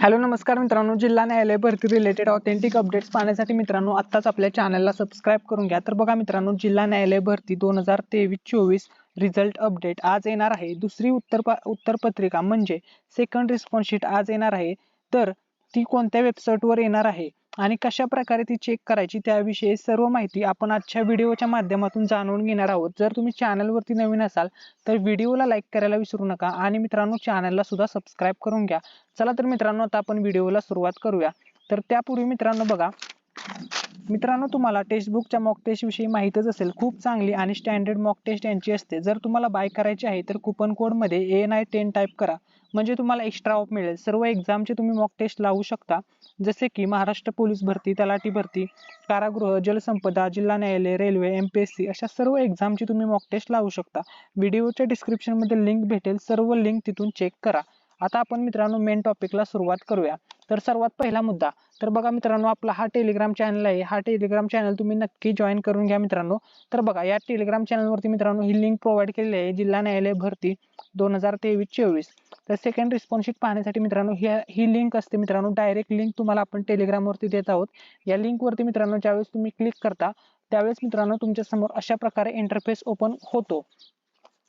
Hello नमस्कार मित्रांनो. जिल्हा न्यायालय भरती रिलेटेड ऑथेंटिक अपडेट्स पाहण्यासाठी मित्रांनो आत्ताच आपल्या चॅनलला सबस्क्राईब करून घ्या. तर बघा मित्रांनो जिल्हा न्यायालय भरती दोन हजार तेवीस चोवीस रिझल्ट अपडेट आज येणार आहे. दुसरी उत्तर उत्तरपत्रिका म्हणजे सेकंड रिस्पॉन्स शीट आज येणार आहे. तर ती कोणत्या वेबसाईटवर येणार आहे? आणि कशा प्रकारे ती चेक करायची त्याविषयी सर्व माहिती आपण आजच्या व्हिडिओच्या माध्यमातून जाणून घेणार आहोत. जर तुम्ही चॅनलवरती नवीन असाल तर व्हिडिओला लाईक करायला विसरू नका आणि मित्रांनो चॅनलला सुद्धा सबस्क्राईब करून घ्या. चला तर मित्रांनो आता आपण व्हिडिओला सुरुवात करूया. तर त्यापूर्वी मित्रांनो बघा मित्रांनो तुम्हाला टेक्स्टबुकच्या मॉक टेस्टविषयी माहितच असेल. खूप चांगली आणि स्टँडर्ड मॉक टेस्ट यांची असते. जर तुम्हाला बाय करायची आहे तर कुपन कोडमध्ये एन आय टेन टाईप करा. म्हणजे तुम्हाला एक्स्ट्रा ऑफ मिळेल. सर्व एक्झामचे तुम्ही मॉक टेस्ट लावू शकता. जसे की महाराष्ट्र पोलीस भरती तलाठी भरती कारागृह जलसंपदा जिल्हा न्यायालय railway M P S C अशा सर्व एक्झामची तुम्ही मॉक टेस्ट लावू शकता. व्हिडिओच्या डिस्क्रिप्शनमध्ये लिंक भेटेल. सर्व लिंक तिथून चेक करा. आता आपण मित्रांनो मेन टॉपिकला सुरुवात करूया. तर सर्वात पहिला मुद्दा तर बघा मित्रांनो आपला हा टेलिग्राम चॅनल आहे. हा टेलिग्राम चॅनल तुम्ही नक्की जॉईन करून घ्या मित्रांनो. तर बघा या टेलिग्राम चॅनलवरती मित्रांनो ही लिंक प्रोव्हाइड केलेली आहे जिल्हा न्यायालय भरती दोन हजार तेवीस चोवीस. तर सेकंड रिस्पॉन्सशीट पाहण्यासाठी मित्रांनो ही ही लिंक असते मित्रांनो. डायरेक्ट लिंक तुम्हाला आपण टेलिग्रामवरती देत आहोत. या लिंकवरती मित्रांनो ज्यावेळेस तुम्ही क्लिक करता त्यावेळेस मित्रांनो तुमच्यासमोर अशा प्रकारे इंटरफेस ओपन होतो.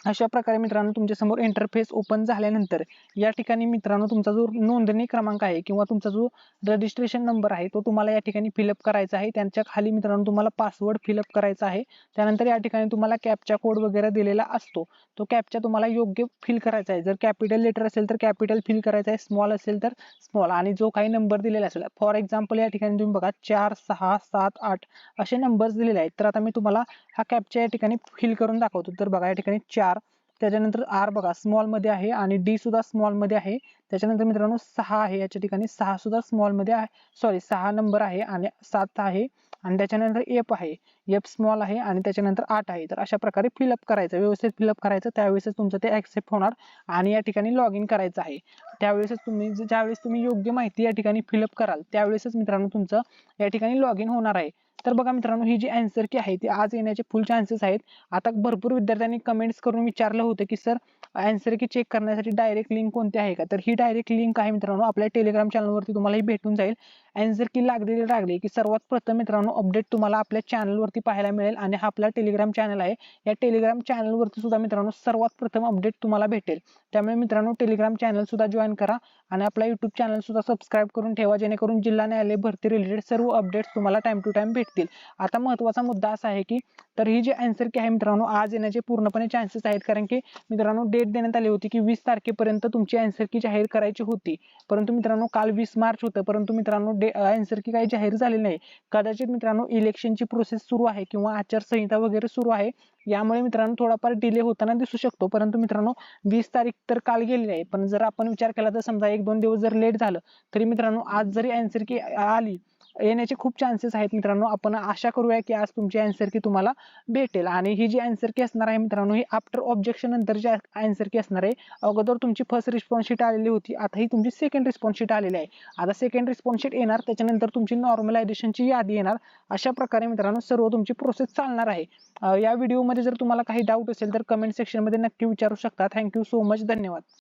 अशा प्रकारे मित्रांनो तुमच्यासमोर इंटरफेस ओपन झाल्यानंतर या ठिकाणी मित्रांनो तुमचा जो नोंदणी क्रमांक आहे किंवा तुमचा जो रजिस्ट्रेशन नंबर आहे तो तुम्हाला या ठिकाणी फिलअप करायचा आहे. त्यांच्या खाली मित्रांनो तुम्हाला पासवर्ड फिलअप करायचा आहे. त्यानंतर या ठिकाणी तुम्हाला कॅपचा कोड वगैरे दिलेला असतो. तो कॅपचा तुम्हाला योग्य फिल करायचा आहे. जर कॅपिटल लेटर असेल तर कॅपिटल फिल करायचा आहे. स्मॉल असेल तर स्मॉल आणि जो काही नंबर दिलेला असेल फॉर एक्झाम्पल या ठिकाणी तुम्ही बघा चार सहा सात आठ असे नंबर्स दिलेले आहेत. तर आता मी तुम्हाला हा कॅपच्या या ठिकाणी फिल करून दाखवतो. तर बघा या ठिकाणी चार त्याच्यानंतर आर बघा स्मॉलमध्ये आहे आणि डी सुद्धा स्मॉलमध्ये आहे. त्याच्यानंतर मित्रांनो सहा आहे. याच्या ठिकाणी सहा सुद्धा स्मॉलमध्ये आहे. सॉरी सहा नंबर आहे आणि सात आहे. आणि त्याच्यानंतर एफ आहे. एफ स्मॉल आहे आणि त्याच्यानंतर आठ आहे. तर अशा प्रकारे फिलअप करायचं व्यवस्थित फिलअप करायचं. त्यावेळेसच तुमचं ते ऍक्सेप्ट होणार आणि या ठिकाणी लॉग इन करायचं आहे. त्यावेळेसच तुम्ही ज्यावेळेस तुम्ही योग्य माहिती या ठिकाणी फिलअप कराल त्यावेळेसच मित्रांनो तुमचं या ठिकाणी लॉग इन होणार आहे. तर बघा मित्रांनो ही जी अँसर की आहे ती आज येण्याचे फुल चान्सेस आहेत. आता भरपूर विद्यार्थ्यांनी कमेंट्स करून विचारलं होतं की सर अँसर की चेक करण्यासाठी डायरेक्ट लिंक कोणती आहे का? तर ही डायरेक्ट लिंक आहे मित्रांनो आपल्या टेलिग्राम चॅनलवरती तुम्हाला ही भेटून जाईल. अँसर की लागलेली लागली की सर्वात प्रथम मित्रांनो अपडेट तुम्हाला आपल्या चॅनलवरती पाहायला मिळेल आणि हा आपला टेलिग्राम चॅनल आहे. या टेलिग्राम चॅनलवरती सुद्धा मित्रांनो सर्वात प्रथम अपडेट तुम्हाला भेटेल. त्यामुळे मित्रांनो टेलिग्राम चॅनल सुद्धा जॉईन करा आणि आपला युट्यूब चॅनल सुद्धा सबस्क्राईब करून ठेवा जेणेकरून जिल्हा न्यायालय भरती रिलेटेड सर्व अपडेट्स तुम्हाला टाइम टू टाइम भेटतील. आता महत्त्वाचा मुद्दा असा आहे की तर ही जी आन्सर की आहे मित्रांनो आज येण्याचे पूर्णपणे चान्सेस आहेत. कारण की मित्रांनो डेट देण्यात आली होती की वीस तारखेपर्यंत तुमची आन्सर की जाहीर करायची होती. परंतु मित्रांनो काल वीस मार्च होतं. परंतु मित्रांनो आन्सर की काही जाहीर झाली नाही. कदाचित मित्रांनो इलेक्शनची प्रोसेस सुरू आहे किंवा आचारसंहिता वगैरे सुरू आहे. यामुळे मित्रांनो थोडाफार डिले होताना दिसू शकतो. परंतु मित्रांनो वीस तारीख तर काल गेली आहे पण जर आपण विचार केला तर समजा एक दोन दिवस जर लेट झालं तरी मित्रांनो आज जरी आन्सर की आली येण्याचे खूप चान्सेस आहेत मित्रांनो. आपण आशा करूया की आज तुमची अँसर की तुम्हाला भेटेल. आणि ही जी अँसर की असणार आहे मित्रांनो ही आफ्टर ऑब्जेक्शन नंतर जी अँसर की असणार आहे अगोदर तुमची फर्स्ट रिस्पॉन्स शीट आलेली होती. आता ही तुमची सेकंड रिस्पॉन्स शीट आलेली आहे. आता सेकंड रिस्पॉन्स शीट येणार त्याच्यानंतर तुमची नॉर्मलायझेशनची यादी येणार. अशा प्रकारे मित्रांनो सर्व तुमची प्रोसेस चालणार आहे. या व्हिडिओमध्ये जर तुम्हाला काही डाऊट असेल तर कमेंट सेक्शनमध्ये नक्की विचारू शकता. थँक्यू सो मच धन्यवाद.